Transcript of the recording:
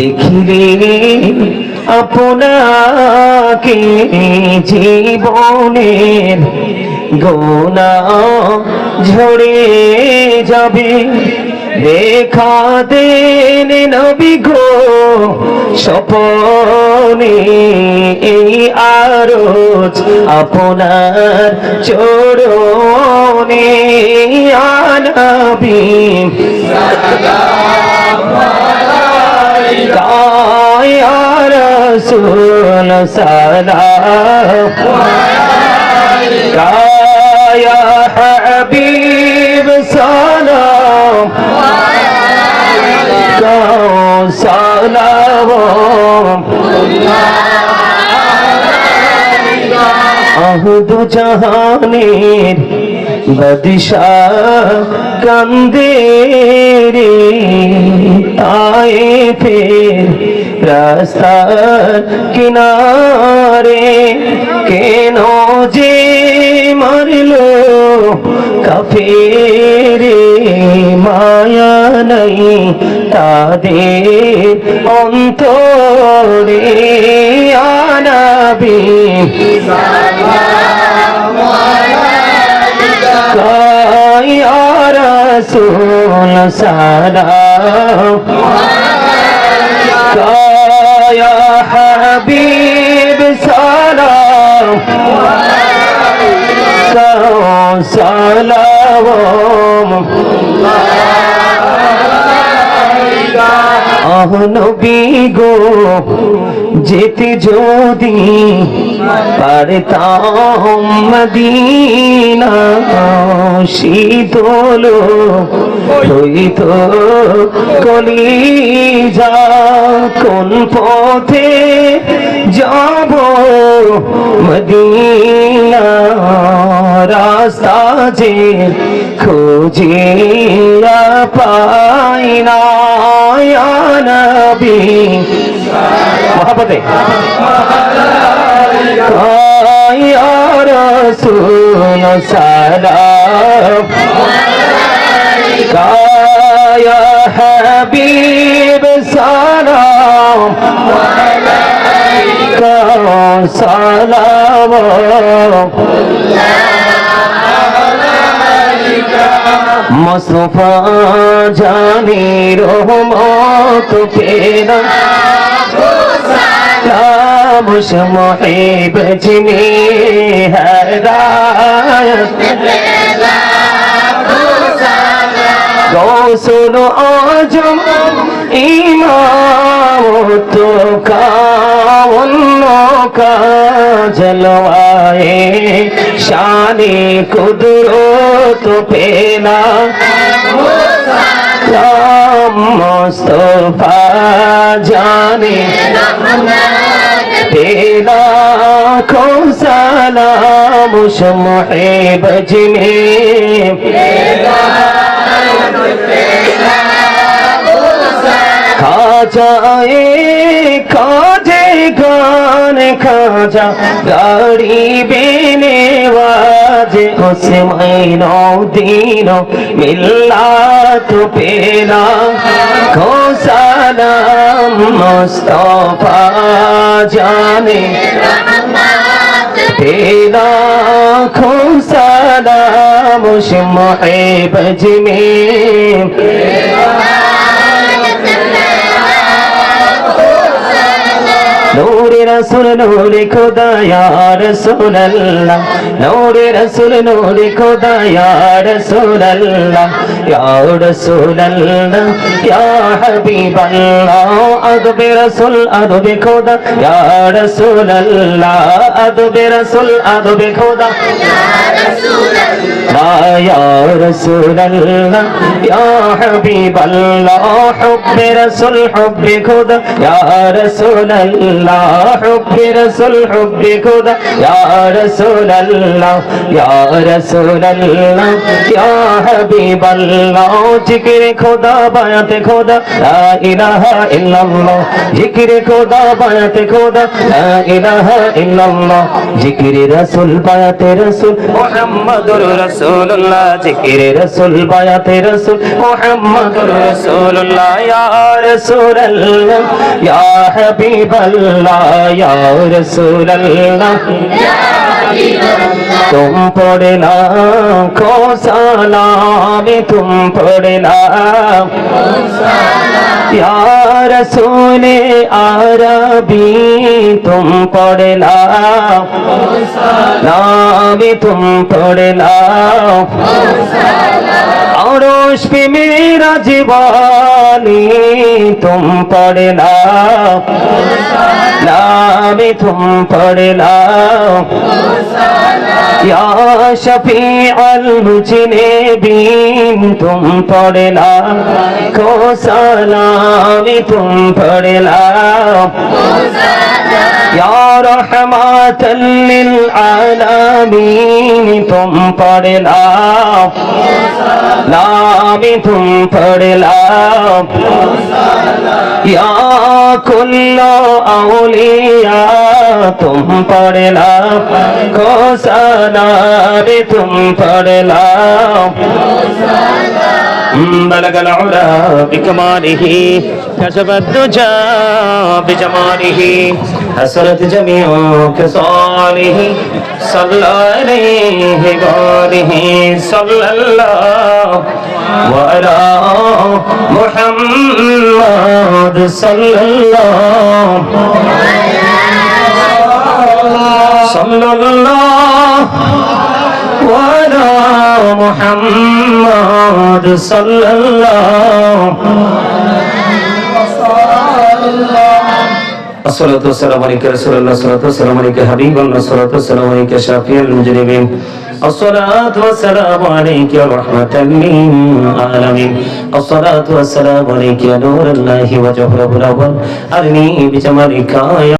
দেখিলে আপনাকে জীবনের গোনা ঝরে যাবে। দেখা দেন নবী গো, স্বপনে এই আরজ আপনার চরণে। আনবী رسول سلام يا حبيب سلام سلام أهد جهانير বদিশাহ কান্দে রে আয়ে ফের রাস্তার কিনারে কেন যে মারলো? কাফেরে মায়া নাই, তাদের অন্তরে আনাবি। يا رسول سلام يا حبيب سلام سلام আহ নবী গো, যেতে যদি পারতাম মদিনা, শীতল হইত কলিজা, কোন পথে যাব মদিনা? রাস্তা যে খুঁজিয়া পথে। রসুল সালাম। কায়া হাবিব সালাম। সালাম। মুস্তফা জানি রহমত পেলাম। মুশ মুহিব জিনি হদায়ত গৌসুল আজম ইমামত কাউন্ন কা জলওয়ায়ে শানে কুদরত পেলা মোস্তফা জানে। তেরা খো সালাম মুশমহে বজনে। খাজায়ে খাজে গান খাজা গাড়ি বেনে বাজে হুসমাইন দিন মিল্লাত পেলা খো সালাম মুস্তফা জানে। তেরা খো সালাম মুশমহে রসুল নূর খোদা ইয়া রসুল আল্লাহ নূর রসুল নূর খোদা ইয়া রসুল আল্লাহ ইয়া রসুল আল্লাহ ইয়া হাবিব আল্লাহ আদব রসুল, আদব খোদা। ইয়া রসুল আদব রসুল, আদব খোদা। يا رسول الله يا حبيب الله حب رسول حب خدا يا رسول الله حب رسول حب خدا يا رسول الله يا رسول الله يا حبيب الله ذكر خدا بيات خدا لا إله إلا الله ذكر خدا بيات خدا لا إله إلا الله ذكر رسول بيات رسول محمد رسول রসুল্লাহ জিকিরে রসুল, বায়াতে রসুল মোহাম্মদ রসুল্লাহ ইয়া রসুল্লাহ ইয়া হাবিবাল্লাহ, ইয়া রসুল্লাহ তুম পড়ে না খোসালামে তুম পড়ে না। ইয়ার সোনে আরবি তুম পড়ে নাও নামি তুম পড়ে নাও और उस पे मेरा जीवानी तुम पढ़ना नाम तुम पढ़ना या शफी अलमुजनबीन तुम पढ़ना को सलाम तुम पढ़ना يا رحمة للعالمين تم پڑلاف لامی تم پڑلاف يا كل أولياء تم پڑلاف کو سلام تم پڑلاف بلغ العلا بكماله كسب الدجى بجماله حسرت جميع خصاله صلى عليه وآله صلى الله وعلى محمد صلى الله صلى الله وعلى محمد صلى الله الصلاة والسلام عليك رسول الله الصلاة والسلام عليك حبيب الله الصلاة والسلام عليك شافي المجرمين الصلاة والسلام عليك يا رحمة للعالمين الصلاة والسلام عليك يا نور الله وجهره الأول أرني بجمالك يا